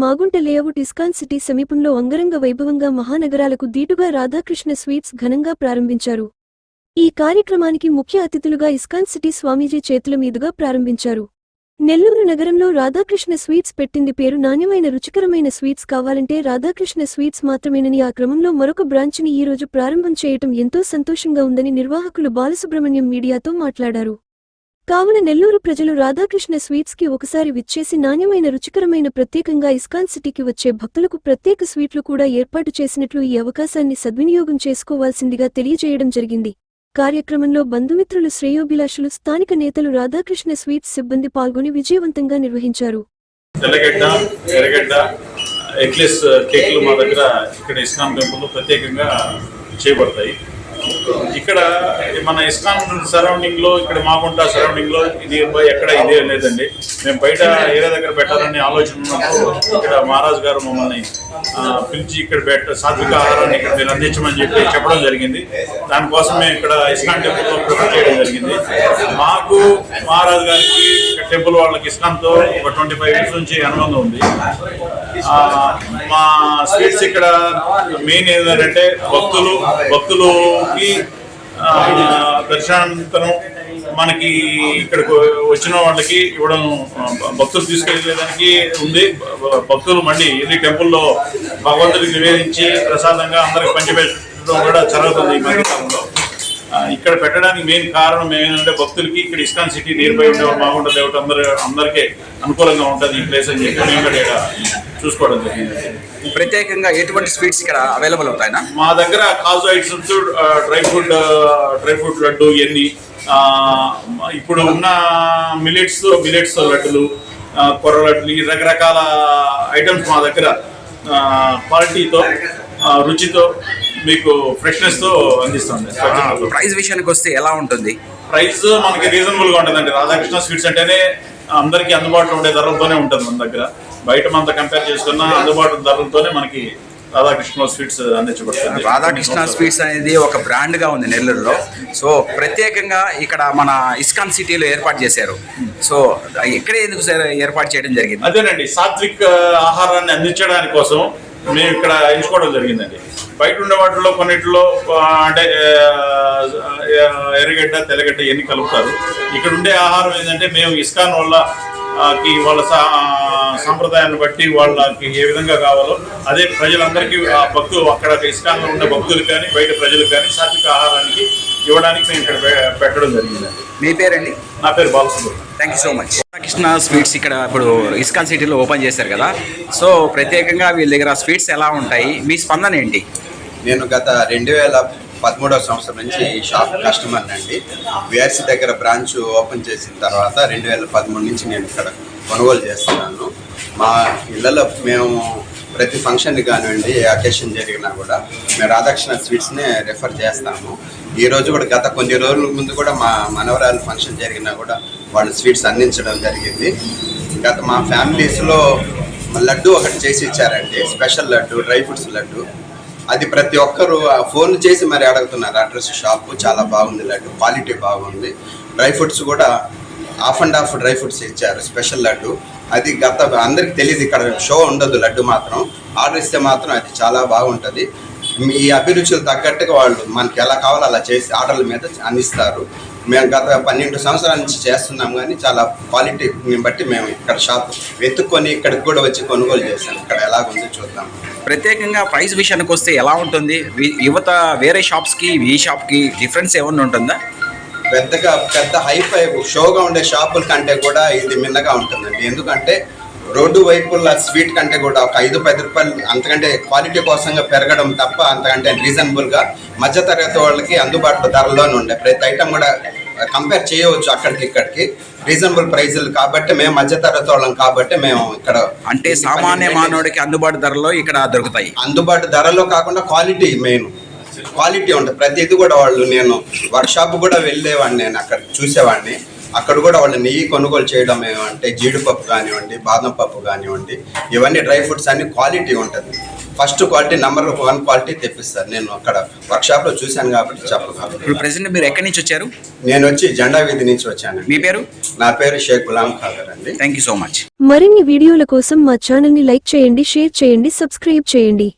Magunta layout ISKCON city సమీపంలో అంగరంగ వైభవంగా మహానగరాలకు దీటుగా రాధాకృష్ణ స్వీట్స్ ఘనంగా ప్రారంభించారు. ఈ కార్యక్రమానికి ముఖ్య అతిథులుగా ఇస్కాన్ సిటీ స్వామీజీ చేతుల మీదుగా ప్రారంభించారు. నెల్లూరు నగరంలో రాధాకృష్ణ స్వీట్స్ పెట్టింది పేరు నాణ్యమైన రుచికరమైన స్వీట్స్ కావాలంటే రాధాకృష్ణ స్వీట్స్ మాత్రమేనని ఆ క్రమంలో మరొక బ్రాంచ్ని ఈ రోజు ప్రారంభం చేయటం ఎంతో సంతోషంగా ఉందని నిర్వాహకులు బాలసుబ్రహ్మణ్యం మీడియాతో మాట్లాడారు. కావున నెల్లూరు ప్రజలు రాధాకృష్ణ స్వీట్స్కి ఒకసారి విచ్చేసి నాణ్యమైన రుచికరమైన ప్రత్యేకంగా ఇస్కాన్ సిటీకి వచ్చే భక్తులకు ప్రత్యేక స్వీట్లు కూడా ఏర్పాటు చేసినట్లు ఈ అవకాశాన్ని సద్వినియోగం చేసుకోవాల్సిందిగా తెలియజేయడం జరిగింది. కార్యక్రమంలో బంధుమిత్రులు శ్రేయోభిలాషులు స్థానిక నేతలు రాధాకృష్ణ స్వీట్స్ సిబ్బంది పాల్గొని విజయవంతంగా నిర్వహించారు. ఎగ్లెస్ కేకులు మా దగ్గర ఇక్కడ టెంపుల్లో ప్రత్యేకంగా చేయబడతాయి. ఇక్కడ మన ఇస్కాన్ సరౌండింగ్లో ఇక్కడ మాగుంట సరౌండింగ్లో ఇది ఎక్కడ ఇది లేదండి. మేము బయట ఏరియా దగ్గర పెట్టాలని ఆలోచన ఉన్నప్పుడు ఇక్కడ మహారాజ్ గారు మమ్మల్ని పిలిచి ఇక్కడ పెట్ట సాత్విక ఆహారాన్ని ఇక్కడ మీరు అందించమని చెప్పి చెప్పడం జరిగింది. దానికోసం మేము ఇక్కడ ఇస్కాన్ టెంపుల్తో ప్రిపేర్ చేయడం జరిగింది. మాకు మహారాజ్ గారికి టెంపుల్ వాళ్ళకి ఇస్కాన్తో ఒక ట్వంటీ ఫైవ్ ఇయర్స్ నుంచి అనుబంధం ఉంది. మా స్వీట్స్ ఇక్కడ మెయిన్ ఏంటంటే భక్తులు భక్తులు మనకి దర్శనానంతరం మనకి ఇక్కడికి వచ్చిన వాళ్ళకి ఇవ్వడం భక్తులు తీసుకెళ్ళేదానికి ఉంది. భక్తులు మళ్ళీ ఇది టెంపుల్లో భగవంతుడికి నివేదించి ప్రసాదంగా అందరికి పంచిపెట్టడం కూడా జరుగుతుంది ఈ మధ్యకాలంలో. ఇక్కడ పెట్టడానికి మెయిన్ కారణం ఏంటంటే భక్తులకి ఇక్కడ ఇస్కాన్ సిటీ నియర్ బై ఉండే బాగుంటుంది లేకపోతే అందరూ అందరికీ అనుకూలంగా ఉంటుంది ఈ ప్లేస్ అని చెప్పి మేము కూడా ఇక్కడ చూసుకోవడం జరిగింది. ప్రత్యేకంగా ఎటువంటి స్వీట్స్ ఇక్కడ అవైలబుల్ అవుతాయినా మా దగ్గర కాజు items dry fruit dry fruit laddu ఇవన్నీ ఇప్పుడు ఉన్న మిలెట్స్ మిలెట్స్ లడ్డులు కొర్ర లడ్డులు ఈ రకరకాల ఐటమ్స్ మా దగ్గర క్వాలిటీతో రుచితో మీకు ఫ్రెష్నెస్తో అందిస్తుంది. ప్రైస్ విషయానికి వస్తే ఎలా ఉంటుంది? ప్రైస్ మనకి రీజనబుల్గా ఉంటుందండి. రాధాకృష్ణ స్వీట్స్ అంటేనే అందరికీ అందుబాటులో ఉండే ధరలతోనే ఉంటుంది మన దగ్గర. బయట మనతో కంపేర్ చేసుకున్న అందుబాటు ధరలతోనే మనకి రాధాకృష్ణ స్వీట్స్ అందించబడుతుంది. రాధాకృష్ణ స్వీట్స్ అనేది ఒక బ్రాండ్గా ఉంది నెల్లూరులో. సో ప్రత్యేకంగా ఇక్కడ మన ఇస్కాన్ సిటీలో ఏర్పాటు చేశారు. సో ఇక్కడే ఎందుకు సార్ ఏర్పాటు చేయడం జరిగింది? అదేనండి సాత్విక్ ఆహారాన్ని అందించడానికి కోసం మేము ఇక్కడ ఎంచుకోవడం జరిగిందండి. బయట ఉండే వాటిలో కొన్నిటిలో అంటే ఎర్రగడ్డ తెల్లగడ్డ ఇవన్నీ కలుపుతారు. ఇక్కడ ఉండే ఆహారం ఏంటంటే మేము ఇస్కాన్ వల్ల కి వాళ్ళ సా- సాంప్రదాయాన్ని బట్టి వాళ్ళకి ఏ విధంగా కావాలో అదే ప్రజలందరికీ ఆ భక్తులు అక్కడ ఇస్కాన్లో ఉండే భక్తులకు కానీ బయట ప్రజలకు కానీ సాత్విక ఆహారానికి ఇవ్వడానికి మేము ఇక్కడ పెట్టడం జరిగిందండి మీ పేరండి? నా పేరు Balasubrahmanyam. Thank you so much Radhakrishna sweets ఇక్కడ ఇప్పుడు ఇస్కాన్ సిటీలో ఓపెన్ చేశారు కదా. సో ప్రత్యేకంగా వీళ్ళ దగ్గర స్వీట్స్ ఎలా ఉంటాయి? మీ స్పందన ఏంటి? నేను గత రెండు వేల పదమూడవ సంవత్సరం నుంచి ఈ షాప్ కస్టమర్ అండి. విఆర్సీ దగ్గర బ్రాంచ్ ఓపెన్ చేసిన తర్వాత రెండు వేల పదమూడు నుంచి నేను ఇక్కడ కొనుగోలు చేస్తున్నాను. మా ఇళ్ళలో మేము ప్రతి ఫంక్షన్కి కానివ్వండి ఏ అకేషన్ జరిగినా కూడా మేము రాధాకృష్ణ స్వీట్స్నే రెఫర్ చేస్తాము. ఈ రోజు కూడా గత కొన్ని రోజుల ముందు కూడా మా మనవరాలు ఫంక్షన్ జరిగినా కూడా వాళ్ళు స్వీట్స్ అందించడం జరిగింది. గత మా ఫ్యామిలీస్లో లడ్డు ఒకటి చేసి ఇచ్చారండి. Special laddu dry fruits laddu. అది ప్రతి ఒక్కరు ఆ ఫోన్ చేసి మరి అడుగుతున్నారు. అడ్రస్ షాప్ చాలా బాగుంది లడ్డు క్వాలిటీ బాగుంది. డ్రై ఫ్రూట్స్ కూడా half and half dry fruits ఇచ్చారు స్పెషల్ లడ్డు. అది గత అందరికి తెలియదు ఇక్కడ షో ఉండదు లడ్డు మాత్రం. ఆర్డర్ ఇస్తే మాత్రం అది చాలా బాగుంటుంది. ఈ అభిరుచులు తగ్గట్టుగా వాళ్ళు మనకి ఎలా కావాలో అలా చేసి ఆర్డర్ల మీద అందిస్తారు. మేము గత పన్నెండు సంవత్సరాల నుంచి చేస్తున్నాం కానీ చాలా క్వాలిటీని బట్టి మేము ఇక్కడ షాప్ వెతుక్కొని ఇక్కడికి కూడా వచ్చి కొనుగోలు చేసాం ఇక్కడ ఎలాగుందో చూద్దాం. ప్రత్యేకంగా ప్రైస్ విషయానికి వస్తే ఎలా ఉంటుంది? యువత వేరే షాప్స్కి ఈ షాప్కి డిఫరెన్స్ ఏమన్నా ఉంటుందా? పెద్దగా పెద్ద హైఫై షోగా ఉండే షాపుల కంటే కూడా ఇది మిన్నగా ఉంటుందండి. ఎందుకంటే రోడ్డు వైపుల స్వీట్ కంటే కూడా ఒక ఐదు పది రూపాయలు అంతకంటే క్వాలిటీ కోసంగా పెరగడం తప్ప అంతకంటే రీజనబుల్గా మధ్యతరగతి వాళ్ళకి అందుబాటులో ధరలోనే ఉండే. ప్రతి ఐటమ్ కూడా కంపేర్ చేయవచ్చు అక్కడికి ఇక్కడికి. రీజనబుల్ ప్రైజులు కాబట్టి మేము మధ్యతరగతి వాళ్ళం కాబట్టి మేము ఇక్కడ అంటే సామాన్య మానవుడికి అందుబాటు ధరలో ఇక్కడ దొరుకుతాయి. అందుబాటు ధరలో కాకుండా క్వాలిటీ మెయిన్. క్వాలిటీ ఉంటుంది. ప్రతిది కూడా వాళ్ళు నేను వర్క్షాప్ కూడా వెళ్ళేవాడిని నేను అక్కడ చూసేవాడిని. అక్కడ కూడా వాళ్ళు నెయ్యి కొనుగోలు చేయడం ఏమంటే జీడిపప్పు కానివ్వండి బాదం పప్పు కానివ్వండి ఇవన్నీ డ్రై ఫ్రూట్స్ అన్ని క్వాలిటీ ఉంటుంది. First quality number one quality తెప్పిస్తారు. నేను అక్కడ వర్క్షాప్లో చూశాను కాబట్టి చెప్పగలను. ఇప్పుడు ప్రెసెంట్ మీరు ఎక్కడి నుంచి వచ్చారు? నేను వచ్చి జెండా వీధి నుంచి వచ్చాను మీ పేరు? నా పేరు షేక్ గులాం ఖాదర్ అండి. థ్యాంక్ యూ సో మచ్ మరిన్ని వీడియోల కోసం మా ఛానల్ని లైక్ చేయండి షేర్ చేయండి సబ్స్క్రైబ్ చేయండి.